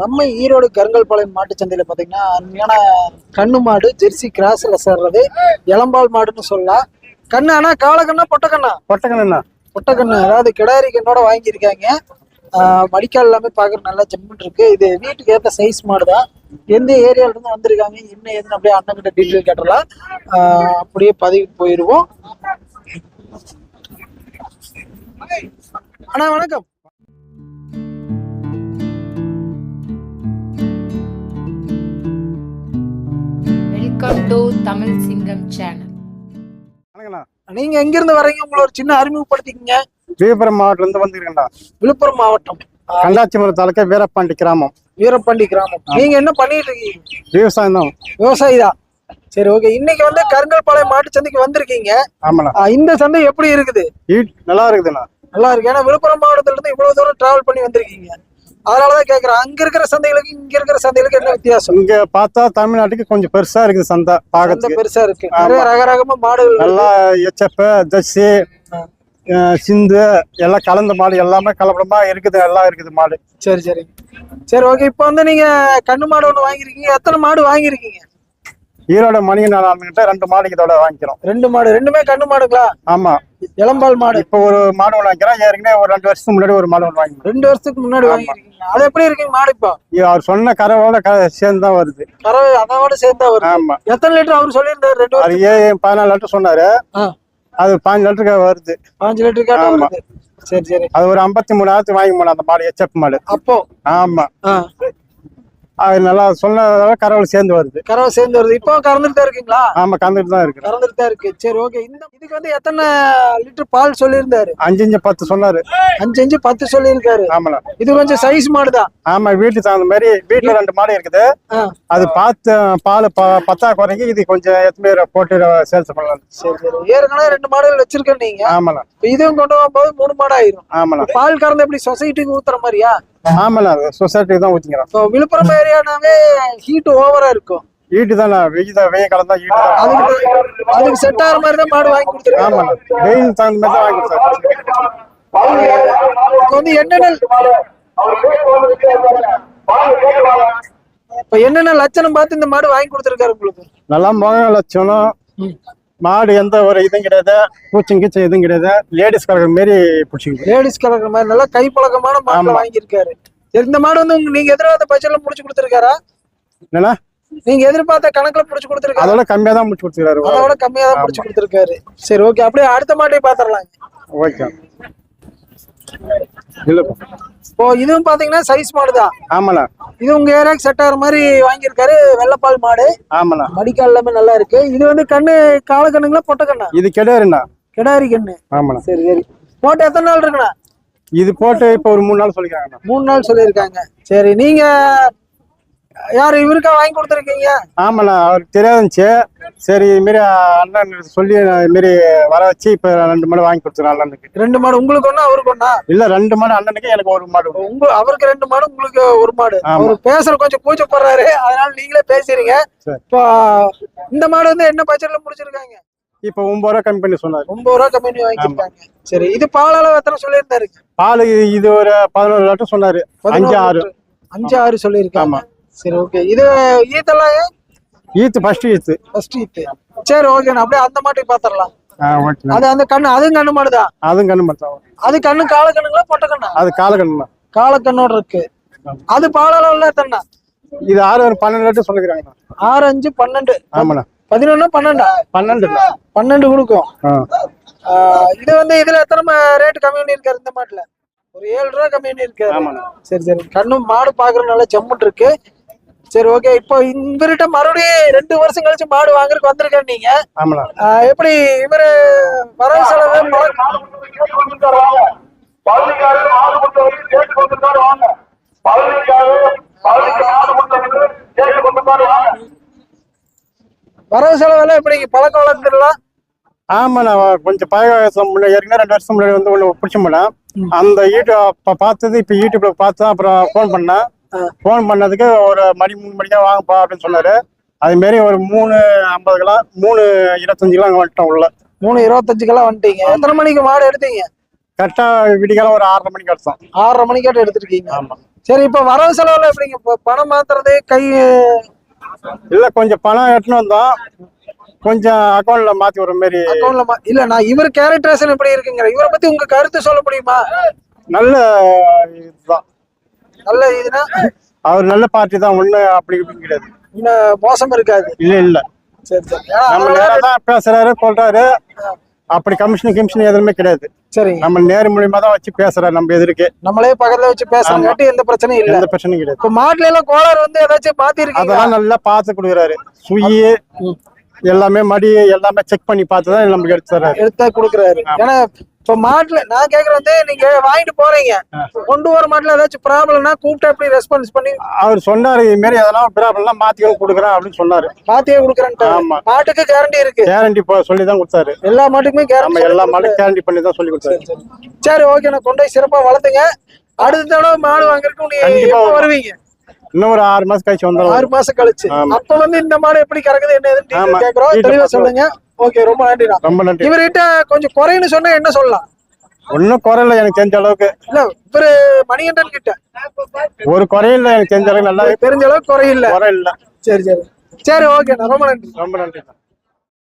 நம்ம ஈரோடு கருங்கல்பாளையம் மாட்டுச் சந்தையில பாத்தீங்கன்னா அருமையான கண்ணு மாடு ஜெர்சி கிராஸ்ல சேர்றது இளம்பால் மாடுன்னு சொல்லலாம். கண்ணு ஆனா காலக்கண்ணா பொட்டக்கண்ணா கொட்டக்கண்ணா பொட்டக்கண்ணு அதாவது கிடாரி கண்ணோட வாங்கியிருக்காங்க. மடிக்கால் எல்லாமே பார்க்குற நல்லா ஜம்முன் இருக்கு. இது வீட்டுக்கு ஏற்ற சைஸ் மாடு தான் எந்த ஏரியால இருந்து வந்திருக்காங்க என்ன ஏதுன்னு அப்படியே அண்ணன் கிட்ட டீட்டெயில் கேட்டலாம் அப்படியே பதிவுக்கு போயிடுவோம். அண்ணா வணக்கம். தமிழ் சிங்கம் சேனல் நீங்க எங்க இருந்து வர்றீங்க? உங்களை ஒரு சின்ன அறிமுகப்படுத்திக்கங்க. விழுப்புரம் மாவட்டத்துல இருந்து வந்திருக்கேன்டா. விழுப்புரம் மாவட்டம். ஆஹ் கண்டாச்சிமரம் தாலுக்கா வீரப்பாண்டி கிராமம். வீரப்பாண்டி கிராமம். நீங்க என்ன பண்ணிட்டு இருக்கீங்க? விவசாயம் தான். விவசாயி தான். சரி ஓகே இன்னைக்கு வந்து கருங்கல்பாளையம் மாட்டு சந்தைக்கு வந்திருக்கீங்க. ஆமாண்ணா. இந்த சந்தை எப்படி இருக்குது? நல்லா இருக்குதுண்ணா. நல்லா இருக்கு. ஏன்னா விழுப்புரம் மாவட்டத்துல இருந்து இவ்வளவு தூரம் டிராவல் பண்ணி வந்திருக்கீங்க. அதனாலதான் கேக்குறேன். அங்க இருக்கிற சந்தைகளுக்கு இங்க இருக்கிற சந்தைகளுக்கு என்ன வித்தியாசம்? இங்க பார்த்தா தமிழ்நாட்டுக்கு கொஞ்சம் பெருசா இருக்குது சந்தை பார்க்கறதுக்கு பெருசா இருக்கு. நிறைய ரக ரகமா மாடுகள். நல்லா எச்சப்ப ஜர்சி சிந்து எல்லாம் கலந்த மாடு எல்லாமே கலப்படமா இருக்குது எல்லாம் இருக்குது மாடு. சரி சரி. சரி ஓகே இப்போ வந்து நீங்க கண்ணு மாடு ஒண்ணு வாங்கியிருக்கீங்க. எத்தனை மாடு வாங்கியிருக்கீங்க? ஈரோட மணிகன் கிட்ட ரெண்டு மாடு இதோட வாங்கிக்கிறோம். ரெண்டு மாடு ரெண்டுமே கண்ணு மாடுங்களா? ஆமா. இளம்பால் மாடு. இப்போ ஒரு மாடு ஒன்று வாங்கிக்கிறோம். ஏற்கனவே ஒரு ரெண்டு வருஷத்துக்கு முன்னாடி ஒரு மாடு ஒன்று வாங்கிக்கிறோம் ரெண்டு வருஷத்துக்கு முன்னாடி வாங்கியிருக்கீங்க அது எப்படி இருக்கீங்க மாடு இப்போ? அவர் சொன்ன கறவோட க சேர்ந்து தான் வருது. கறவை அதோட சேர்த்தா வருது. ஆமா. எத்தனை லிட்டர் அவர் சொல்லியிருந்தாரு ரெண்டு அது ஏன் பதினாலு லிட்டர் சொன்னாரு. அது பாஞ்சு லிட்டருக்கு வருது. பாஞ்சு லிட்டர் கேட்டா ஆமா. சரி சரி. அது ஒரு ஐம்பத்தி மூணாயிரத்து வாங்கி போனோம் அந்த மாடு எச்சப் மாடு. அப்போ? ஆமா. அது நல்லா சொன்னதால கரவல் சேர்ந்து வருது. கறவை சேர்ந்து வருது. இப்போ கறந்துட்டு தான் இருக்கீங்களா? ஆமா கந்துட்டு தான் இருக்கு. கறந்துட்டு தான் இருக்கு. சரி ஓகே இந்த இதுக்கு வந்து எத்தனை லிட்டர் பால் சொல்லியிருந்தாரு? அஞ்சு அஞ்சு பத்து சொன்னாரு. அஞ்சு அஞ்சு பத்து சொல்லியிருக்காரு. ஆமாண்ணா. இது கொஞ்சம் சைஸ் மாடு தான் ஆமா வீட்டுக்கு தகுந்த மாதிரி வீட்டுல ரெண்டு மாடு இருக்குது. அது பார்த்து பால் பத்தா குறைக்கு இது கொஞ்சம் எத்தனை போட்டு சேல்ஸ் பண்ணலாம். சரி சரி. ஏற்கனவே ரெண்டு மாடுகள் வச்சிருக்கேன் நீங்க. ஆமாண்ணா. இதுவும் கொண்டு போகும்போது மூணு மாடு ஆயிரும் ஆமாண்ணா. பால் கறந்து எப்படி சொசைட்டிக்கு ஊத்துற மாதிரியா? ஆமாண்ணா சொசைட்டிக்கு தான் ஊற்றிக்கிறோம் இப்போ விழுப்புரம் ஏரியானாவே ஹீட் ஓவரா இருக்கும். ஈட்டு தானே வெயில் தான் வெயில் கலந்தா ஈட்டு தான். அதுக்கு அதுக்கு செட் ஆகிற மாதிரி தான் மாடு வாங்கி கொடுத்துருக்காங்க. ஆமாண்ணா வெயில் தகுந்த மாதிரி தான் வாங்கி கொடுத்தாரு இப்போ வந்து என்னென்ன இப்ப என்னென்ன லட்சணம் பார்த்து இந்த மாடு வாங்கி கொடுத்துருக்காரு உங்களுக்கு? நல்லா முக லட்சணம். மாடு எந்த ஒரு இதுவும் கிடையாது. பூச்சம் கீச்சம் எதுவும் கிடையாது. லேடிஸ் கலர் மாரி பிடிச்சிக்குது. லேடிஸ் கலர் மாதிரி நல்லா கை பழக்கமான மாடு. வாங்கியிருக்காரு. சரி இந்த மாடு வந்து உங்க- நீங்க எதிர்பார்த்த பட்ஜெட்ல முடிச்சு கொடுத்துருக்காரா? என்னண்ணா? நீங்க எதிர்பார்த்த கணக்குல முடிச்சு கொடுத்துருக்காரு? அதோட கம்மியா தான் முடிச்சு கொடுத்துருக்காரு. அதோட கம்மியா தான் முடிச்சு கொடுத்துருக்காரு. சரி ஓகே அப்படியே அடுத்த மாட்டையும் பாத்திரலாம் ஓகே இல்லப்பா. இப்போ இதுவும் பாத்தீங்கன்னா சைஸ் மாடு தான் ஆமாண்ணா. இது உங்க ஏரியாக்கு செட் ஆகிற மாதிரி வாங்கியிருக்காரு வெள்ளப்பால் மாடு. ஆமாண்ணா. மடிக்கால் எல்லாமே நல்லா இருக்கு. இது வந்து கண்ணு கால கண்ணுங்களா பொட்டை கண்ணா? இது கிடையாதுண்ணா கிடாரி கண்ணு. ஆமாண்ணா. சரி சரி. போட்டு எத்தனை நாள் இருக்குண்ணா? இது போட்டு இப்போ ஒரு மூணு நாள் சொல்லிக்கிறாங்கண்ணா. மூணு நாள் சொல்லியிருக்காங்க. சரி நீங்க யார் இவருக்கா வாங்கி கொடுத்துருக்கீங்க? ஆமாண்ணா அவருக்கு தெரியாதுச்சு சரி இதுமாரி அண்ணன் சொல்லி இதுமாரி வர வச்சு இப்போ ரெண்டு மாடு வாங்கி கொடுத்துருக்கேன் அண்ணனுக்கு. ரெண்டு மாடு உங்களுக்கு ஒண்ணா அவருக்கு ஒண்ணா? இல்லை ரெண்டு மாடு அண்ணனுக்கு எனக்கு ஒரு மாடு உங்க அவருக்கு ரெண்டு மாடு உங்களுக்கு ஒரு மாடு. அவர் பேசுற கொஞ்சம் கூச்சப்படுறாரு. அதனால நீங்களே பேசுறீங்க. இப்போ இந்த மாடு வந்து என்ன பட்ஜெட்ல முடிச்சிருக்காங்க? இப்போ ஒன்பது ரூபா கம்மி பண்ணி சொன்னார். ஒன்பது ரூபா கம்பெனி வாங்கியிருக்காங்க. சரி இது பால் அளவு எத்தனை சொல்லியிருந்தாரு? பால் இது ஒரு பதினோரு லிட்டர் சொன்னாரு. அஞ்சு ஆறு. அஞ்சு ஆறு சொல்லியிருக்காங்க. ஆமா. சரி ஓகே இது ஈத்தெல்லாம் ஈத்து ஃபர்ஸ்ட் ஈத்து ஃபர்ஸ்ட் ஈத்து சரி ஓகே நான் அப்படியே அந்த மாட்டுக்கு ஓகே அது அந்த கண்ணு அதுவும் கண்ணு மாடுதான் அதுவும் கண்ணு மட்டும் அது கண்ணு கால கண்ணுங்களா பொட்டை கண்ணா? அது காலக்கண்ணு கால கண்ணோட இருக்கு. அது பால் அளவுல எத்தனை இது ஆறு ஒரு பன்னெண்டு லிட்டர் சொல்லிக்கிறாங்கண்ணா. ஆறு அஞ்சு பன்னெண்டு. ஆமாண்ணா. பதினொன்னு பன்னெண்டா? பன்னெண்டு பன்னெண்டு கொடுக்கும். இது வந்து இதுல எத்தனை ரேட் கம்மி பண்ணிருக்காரு இந்த மாட்டுல? ஒரு ஏழு ரூபா கம்மி பண்ணிருக்காரு சரி சரி. கண்ணும் மாடு பாக்குறதுனால ஜம்முன் இருக்கு சரி ஓகே இப்போ இவர்கிட்ட மறுபடியும் ரெண்டு வருஷம் கழிச்சு மாடு வாங்குறதுக்கு வந்திருக்கேன் நீங்க. ஆமாண்ணா. ஆஹ் எப்படி இவரு வரவு செலவு? வரவு செலவு எல்லாம் எப்படி? பழக்க வளர்த்துடலாம் ஆமாண்ணா கொஞ்சம் பழைய வருஷம் முன்னாடி ஏற்கனவே ரெண்டு வருஷம் முன்னாடி வந்து ஒன்று பிடிச்ச மேடம் அந்த யூடியூப் பார்த்தது இப்போ யூடியூப்ல பார்த்து தான் அப்புறம் ஃபோன் பண்ணேன். ஃபோன் பண்ணதுக்கு ஒரு மணி மூணு மணிக்கா வாங்கப்பா அப்படின்னு சொன்னாரு. அது மாரி ஒரு மூணு ஐம்பது கிலோ மூணு இருபத்தஞ்சு கிலோ அங்கே வந்துட்டோம் உள்ள. மூணு இருபத்தஞ்சுக்கெல்லாம் வந்துட்டீங்க. எத்தனை மணிக்கு மாடு எடுத்தீங்க? கரெக்டாக விடிகாலம் ஒரு ஆறரை மணிக்கு எடுத்தோம். ஆறரை மணிக்காட்ட எடுத்திருக்கீங்க. ஆமா. சரி இப்ப வரவு செலவுல எப்படிங்க? இப்ப பணம் மாத்துறது கை இல்ல கொஞ்சம் பணம் எடுத்துன்னு வந்தோம். கொஞ்சம் அக்கௌண்ட்ல மாத்தி விடுற மாதிரி அக்கௌண்ட்ல மா- இல்ல நான் இவர் கேரக்டரேஷன் எப்படி இருக்குங்கிற இவரை பத்தி உங்க கருத்து சொல்ல முடியுமா? நல்ல இதுதான். நல்ல இதுனா அவர் நல்ல பார்ட்டி தான் ஒண்ணு அப்படி இப்படின்னு கிடையாது. இன்னும் மோசம் இருக்காது. இல்ல இல்ல. சரி சரி. ஏன்னா நம்ம அதனால- நேரா தான் பேசுறாரு கொள்றாரு. அப்படி கமிஷன் கிமிஷன் எதுவுமே கிடையாது. சரிங்க. நம்ம நேர் மூலியமா தான் வச்சு பேசுறாரு நம்ம எதிர்க்கு. நம்மளே பக்கத்துல வச்சு பேசுறங்காட்டி எந்த பிரச்சனையும் இல்ல. எந்த பிரச்சனையும் கிடையாது. இப்ப மாட்டுல எல்லாம் கோளாறு வந்து ஏதாச்சும் மாத்தி இருக்கீங்க அதெல்லாம் நல்லா பார்த்து கொடுக்குறாரு. சுயி எல்லாமே மடி எல்லாமே செக் பண்ணி பார்த்து தான் நமக்கு எடுத்து தர்றாரு. எடுத்தா குடுக்குறாரு. ஏன்னா இப்ப மாட்டுல நான் கேக்குறது நீங்க வாங்கிட்டு போறீங்க. கொண்டு வர மாட்டுல ஏதாச்சும் ப்ராப்ளம்னா கூப்பிட்டு எப்படி ரெஸ்பான்ஸ் பண்ணி அவர் சொன்னாரு இது மாதிரி எதனா ப்ராப்ளம்லாம் மாத்திக்கணும் கொடுக்குறேன் அப்படின்னு சொன்னாரு. மாத்தியே கொடுக்குறேன்ட்டு. ஆமா. மாட்டுக்கு கேரண்டி இருக்கு. கேரண்டி சொல்லி தான் கொடுத்தாரு. எல்லா மாட்டுக்குமே கேரண்டி எல்லா மாடும் கேரண்டி பண்ணி தான் சொல்லி கொடுத்தாரு. சரி ஓகே நான் கொண்டு போய் சிறப்பா வளர்த்துங்க. அடுத்த தடவை மாடு வாங்குறதுக்கு நீங்க. வருவீங்க? இன்னும் ஒரு ஆறு மாசம் கழிச்சு வந்துடும் ஆறு மாசம் கழிச்சு. அப்ப வந்து இந்த மாடு எப்படி கறக்குது என்ன detail கேக்குறோம். தெளிவா. சொல்லுங்க. ஓகே ரொம்ப நன்றிண்ணா. ரொம்ப நன்றி. இவர்கிட்ட கொஞ்சம் குறைன்னு சொன்னா என்ன சொல்லலாம்? ஒன்றும் குறையில எனக்கு தெரிஞ்ச அளவுக்கு. இல்ல இவரு மணிகண்டன் கிட்ட. ஒரு குறையில எனக்கு தெரிஞ்ச அளவுக்கு நல்லா தெரிஞ்ச அளவுக்கு குறையில்ல குறை இல்லை. சரி சரி. சரி ஓகே ரொம்ப நன்றி. ரொம்ப நன்றி